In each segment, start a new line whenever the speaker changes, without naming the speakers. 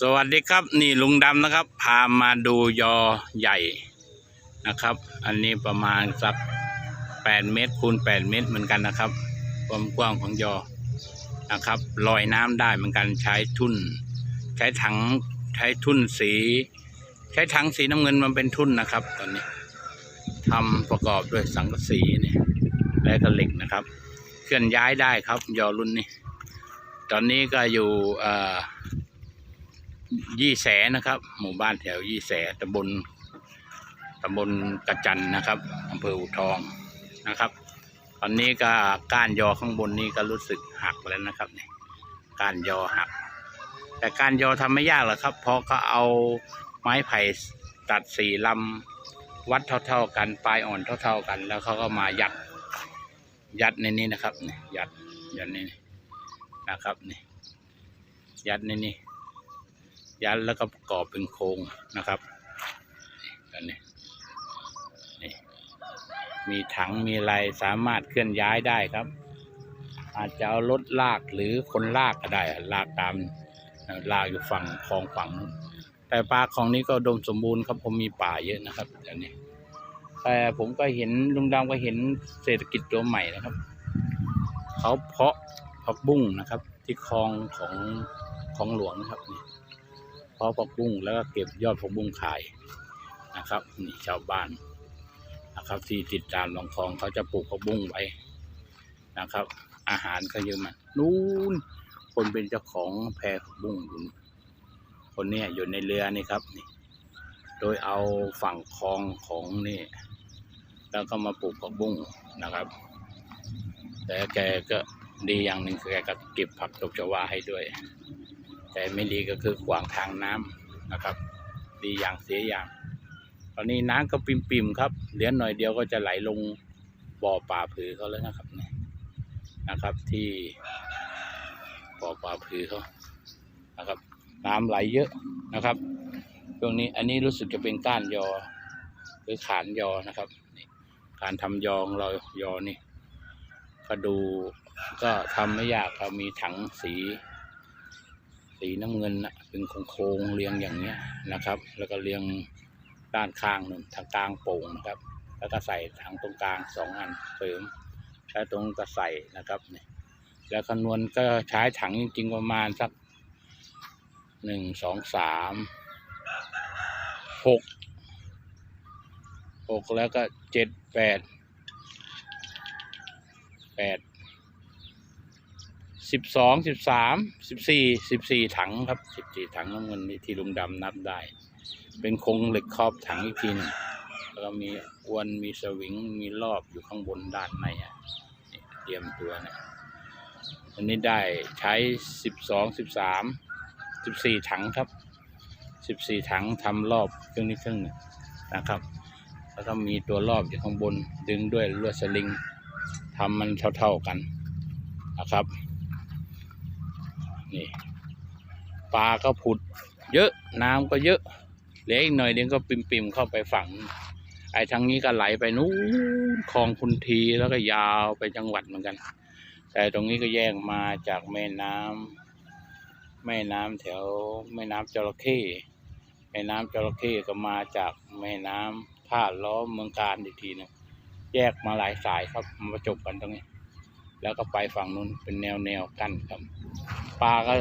สวัสดีครับนี่ลุงดำนะครับ พามาดูยอใหญ่นะครับ อันนี้ประมาณสักแปดเมตรคูณแปดเมตรเหมือนกันนะครับ ความกว้างของยอนะครับลอยน้ำได้เหมือนกันใช้ทุ่น ใช้ถังใช้ทุ่นสี ใช้ถังสีน้ำเงินมันเป็นทุ่นนะครับ ตอนนี้ทำประกอบด้วยสังกะสีนี่และก็เหล็กนะครับ เคลื่อนย้ายได้ครับยอรุ่นนี้ ตอนนี้ก็อยู่เอ่อ ยี่แสนะครับ หมู่บ้านแถวยี่แสตำบลตำบลกระจันนะครับอำเภออูทองนะครับ ตอนนี้ก็ก้านยอข้างบนนี้ก็รู้สึกหักแล้วนะครับเนี่ยก้านยอหัก แต่ก้านยอทำไม่ยากหรอกครับ เพราะก็เอาไม้ไผ่ตัดสี่ลำวัดเท่า ๆกันปลายอ่อนเท่า ๆกัน แล้วเขาก็มายัดยัดในนี้นะครับเนี่ยัดยัดในนี้นะครับนี่ยัดในนี้ ยัดแล้วก็ประกอบเป็นโครงนะครับอันนี้นี่มีถังมีอะไรสามารถเคลื่อนย้ายได้ครับ อาจจะเอารถลากหรือคนลากก็ได้ ลากตามลากอยู่ฝั่งคลองฝั่งนู้นแต่ปลาของนี้ก็ดมสมบูรณ์ครับผมมีป่าเยอะนะครับอันนี้แต่ผมก็เห็นลุงดำก็เห็นเศรษฐกิจตัวใหม่นะครับ เขาเพาะผักบุ้งนะครับ ที่คลองของของหลวงนะครับนี่ เพาะผักบุ้งแล้วก็เก็บยอดผักบุ้งขายนะครับนี่ชาวบ้านนะครับ ที่ติดตามลองคลองเขาจะปลูกผักบุ้งไว้นะครับ อาหารก็เยอะมากนู้นคนเป็นเจ้าของแพผักบุ้งอยู่คนเนี้ยอยู่ในเรือนี่ครับนี่โดยเอาฝั่งคลองของนี่ แล้วก็มาปลูกผักบุ้งนะครับ แต่แกก็ดีอย่างหนึ่งคือแกก็เก็บผักตบชวาให้ด้วย แต่ไม่ดีก็คือขวางทางน้ำนะครับ ดีอย่างเสียอย่าง ตอนนี้น้ำก็ปิ่มๆครับ เหลือหน่อยเดียวก็จะไหลลงบ่อป่าผือเขาแล้วนะครับนี่นะครับ ที่บ่อป่าผือเขานะครับ น้ำไหลเยอะนะครับช่วงนี้อันนี้รู้สึกจะเป็นก้านยอหรือขานยอนะครับการทำยอของเรายอนี่ก็ดูก็ทำไม่ยากครับมีถังสี สีน้ำเงินนะเป็นโค้งเรียงอย่างเนี้ยนะครับ แล้วก็เรียงด้านข้างหนึ่งทางกลางโป่งนะครับ แล้วก็ใส่ถังตรงกลางสองอันเสริมแล้วตรงก็ใส่นะครับเนี่ยแล้วคำนวณก็ใช้ถังจริง ๆ ประมาณสักหนึ่งสองสามหกหกแล้วก็เจ็ดแปดแปด สิบสองสิบสามสิบสี่สิบสี่ถังครับสิบสี่ถังน้ำเงินนี่ที่ลุงดำนับได้ เป็นโครงเหล็กครอบถังอีกทีหนึงแล้วก็มีอวนมีสวิงมีรอบอยู่ข้างบนด้านในอะเตรียมตัวเนี่ยอันนี้ได้ใช้สิบสองสิบสามสิบสี่ถังครับสิบสี่ถังทำรอบเครื่องนี้เครื่องนึงนะครับ แล้วก็มีตัวรอบอยู่ข้างบนดึงด้วยลวดสลิงทำมันเท่าๆกันนะครับ นี่ปลาก็ผุด เยอะน้ำก็เยอะเหลืออีกหน่อยเดียวก็ปิ่มๆเข้าไปฝั่งไอ้ทางนี้ก็ไหลไปนู้นคลองพุนทีแล้วก็ยาวไปจังหวัดเหมือนกัน แต่ตรงนี้ก็แยกมาจากแม่น้ำแม่น้ำแถวแม่น้ำจระเข้แม่น้ำจระเข้ก็มาจากแม่น้ำท่าล้อเมืองการอีกทีหนึงแยกมาหลายสายครับมาจบกันตรงนี้ แล้วก็ไปฝั่งนู้นเป็นแนวแนวกันครับ ปลาก็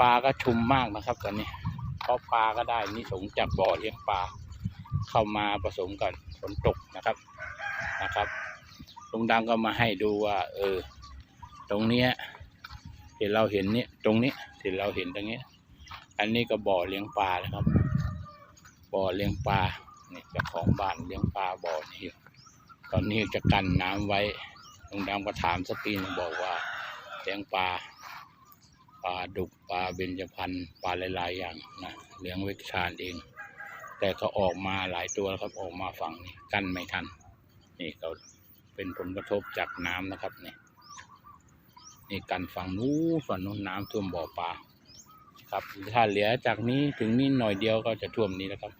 ปลาก็ชุมมากนะครับตอนนี้เพราะปลาก็ได้นิสงจากบ่อเลี้ยงปลาเข้ามาผสมกันฝนตกนะครับนะครับลุงดำก็มาให้ดูว่า เออ ตรงเนี้ยที่เราเห็นเนี่ยตรงนี้ที่เราเห็นตรงเนี้ยอันนี้ก็บ่อเลี้ยงปลานะครับ บ่อเลี้ยงปลาเนี่เจ้าของบ้านเลี้ยงปลาบ่อนี่ตอนนี้จะกันน้ำไว้ลุงดำก็ถามสกทีนบอกว่า เลี้ยงปลาปลาดุกปลาเบญจพรรณปลาหลายๆอย่างนะเลี้ยงไว้ทานเอง แต่ก็ออกมาหลายตัวแล้วครับออกมาฝั่งนี้กั้นไม่ทัน นี่ก็เป็นผลกระทบจากน้ำนะครับนี่นี่กันฝั่งนู้นฝั่งนู้นน้ำท่วมบ่อปลาครับถ้าเหลือจากนี้ถึงนี้หน่อยเดียวก็จะท่วมนี้แล้วครับ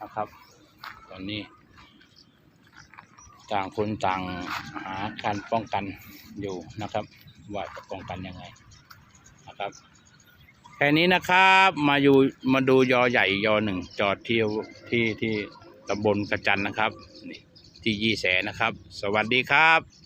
นะครับ ตอนนี้ ต่างคนต่างหาการป้องกันอยู่นะครับ ว่าจะป้องกันยังไงนะครับแค่นี้นะครับมาอยู่มาดูยอใหญ่ยอหนึ่งจอดที่ที่ที่ตำบลกระจันนะครับนี่ที่ยี่แสนะครับ สวัสดีครับ